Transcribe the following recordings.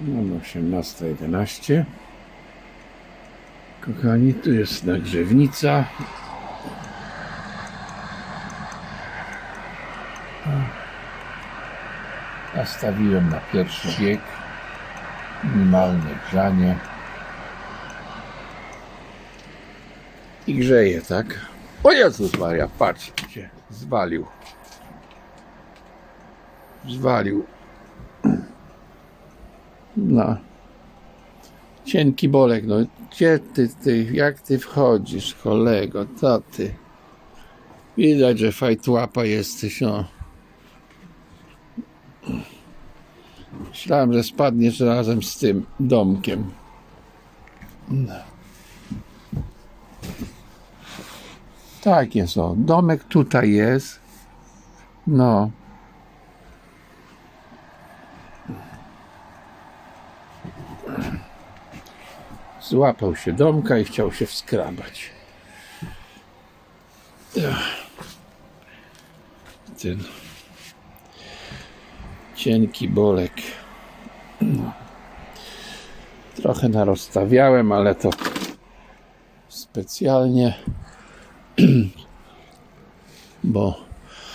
Mamy 18.11. Kochani, tu jest nagrzewnica. Nastawiłem na pierwszy bieg. Minimalne grzanie. I grzeje, tak? O Jezus Maria, patrz, się zwalił. Zwalił. No. Cienki bolek, no gdzie ty, ty, jak ty wchodzisz, kolego, co ty? Widać, że fajtłapa jesteś, no. Myślałem, że spadniesz razem z tym domkiem. No. Tak jest, o. Domek tutaj jest. No. Złapał się domka i chciał się wskrabać. Ten cienki bolek. No. Trochę narozstawiałem, ale to specjalnie, bo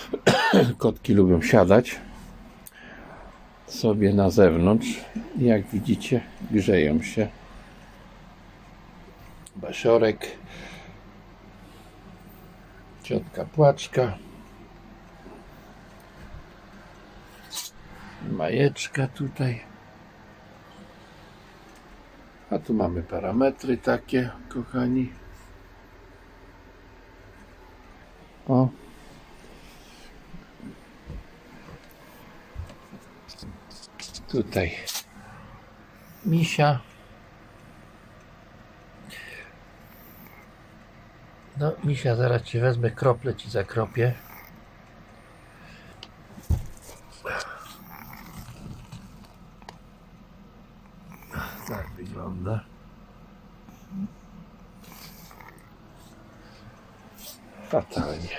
kotki lubią siadać sobie na zewnątrz. Jak widzicie, grzeją się. Basiorek, ciotka Płaczka, Majeczka tutaj. A tu mamy parametry takie, kochani. O. Tutaj misia. No, misia, zaraz ci wezmę krople, ci zakropię. Tak wygląda. Fatalnie.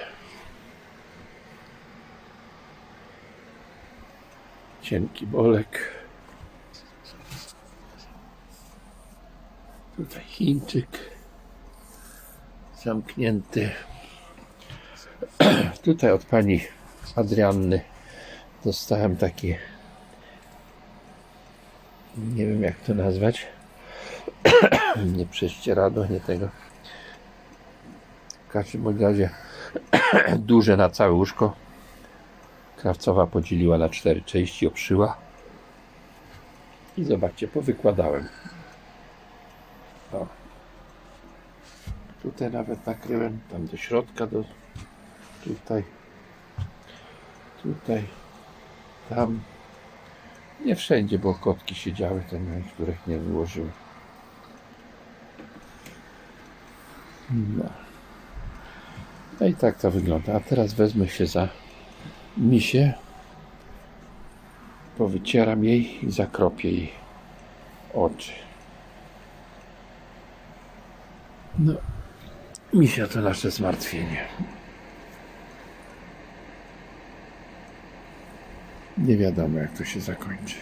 Cienki bolek. Tutaj Chińczyk zamknięty. Tutaj od pani Adrianny dostałem taki nie wiem jak to nazwać. Nie prześcieradło, nie tego. W każdym razie duże na całe łóżko. Krawcowa podzieliła na cztery części, obszyła. I zobaczcie, powykładałem. O. tutaj nawet nakryłem tam do środka do tutaj tutaj tam nie wszędzie, bo kotki siedziały, te na których nie wyłożyły. No. no i tak to wygląda. A teraz wezmę się za misię. Powycieram jej i zakropię jej oczy. No, misia to nasze zmartwienie. Nie wiadomo, jak to się zakończy.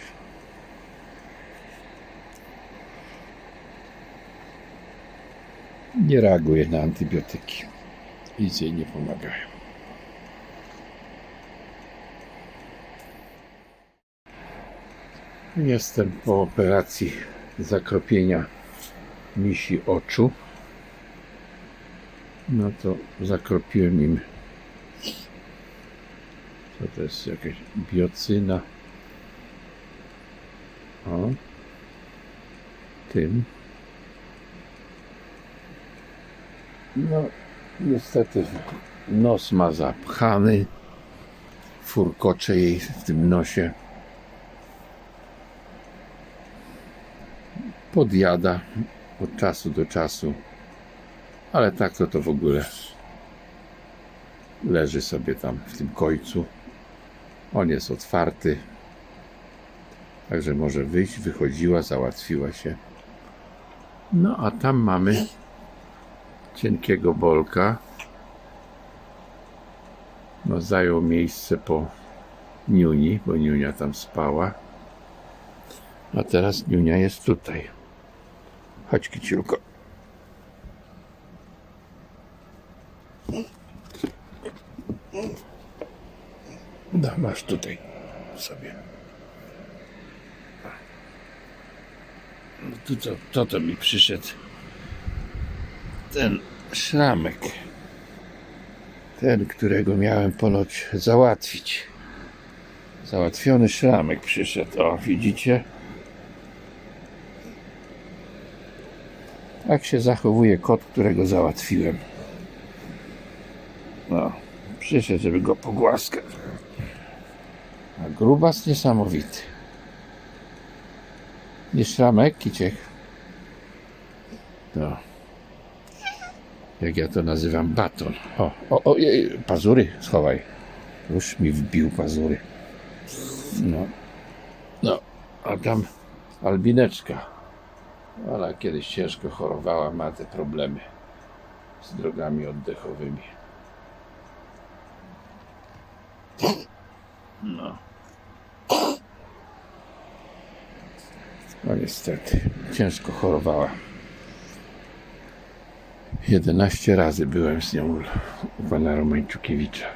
Nie reaguje na antybiotyki. Nic jej nie pomagają. Jestem po operacji zakropienia misi oczu. No to zakropiłem im to, jest jakaś biocyna. O. Tym. No, niestety nos ma zapchany. Furkocze jej w tym nosie. Podjada od czasu do czasu. Ale tak to to w ogóle leży sobie tam w tym końcu. On jest otwarty. Także może wyjść, wychodziła, załatwiła się. No a tam mamy cienkiego bolka. No zajął miejsce po Niuni, bo Niunia tam spała. A teraz Niunia jest tutaj. Chodź, kiciulko. No, masz tutaj sobie. No tu co, to to mi przyszedł. Ten szramek. Ten, którego miałem ponoć załatwić. Załatwiony szramek przyszedł. O, widzicie? Tak się zachowuje kot, którego załatwiłem. No, przyszedł, żeby go pogłaskać. A grubas niesamowity. Nie szramek, kiciek. No. Jak ja to nazywam, baton. O, o, o, jej, pazury schowaj. Już mi wbił pazury. No. No, a tam albineczka. Ona kiedyś ciężko chorowała, ma te problemy z drogami oddechowymi. No. No niestety, ciężko chorowała. 11 razy byłem z nią u- pana Romańczukiewicza.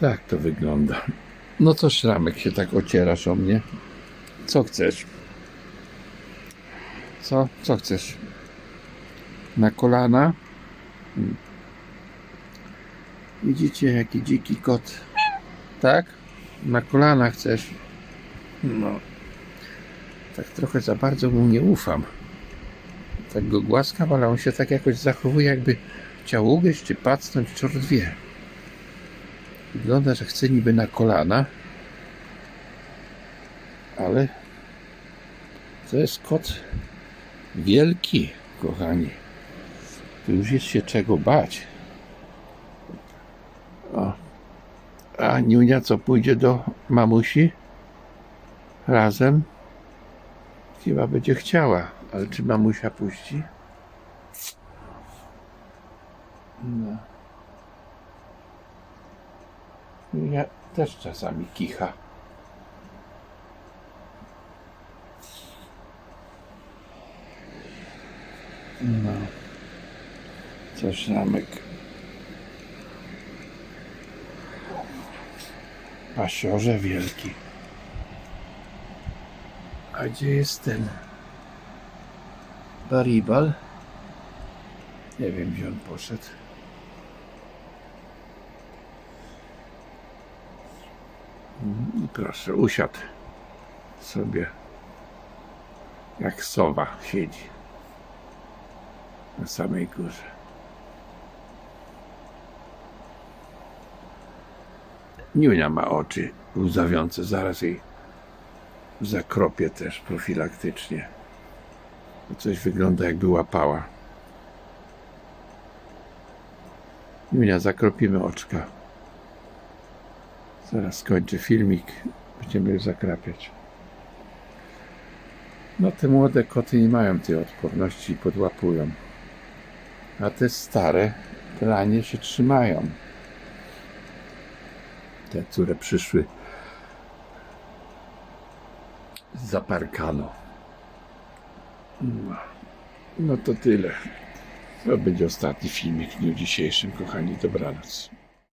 Tak to wygląda. No to szramek się tak ocierasz o mnie. Co chcesz? Co? Co chcesz? Na kolana? Hmm. Widzicie, jaki dziki kot. Tak? Na kolana chcesz? No. Tak trochę za bardzo mu nie ufam. Tak go głaskam, ale on się tak jakoś zachowuje, jakby chciał ugryźć czy pacnąć, czort wie. Wygląda, że chce niby na kolana, ale to jest kot wielki, kochani. Tu już jest się czego bać. O. A Niunia co pójdzie do mamusi? Razem? Chyba będzie chciała, ale czy mamusia puści? No. Ja też czasami kicha. No. Coś ramek. Pasiorze wielki. A gdzie jest ten Baribal? Nie wiem, gdzie on poszedł. I proszę, usiadł sobie jak sowa siedzi na samej górze. Niunia ma oczy łzawiące, zaraz jej zakropię też profilaktycznie. Coś wygląda jakby łapała. Niunia, zakropimy oczka. Zaraz skończę filmik, będziemy je zakrapiać. No te młode koty nie mają tej odporności i podłapują. A te stare ranie się trzymają. Te, które przyszły zaparkano. No, no to tyle. To będzie ostatni filmik w dniu dzisiejszym, kochani. Dobranoc.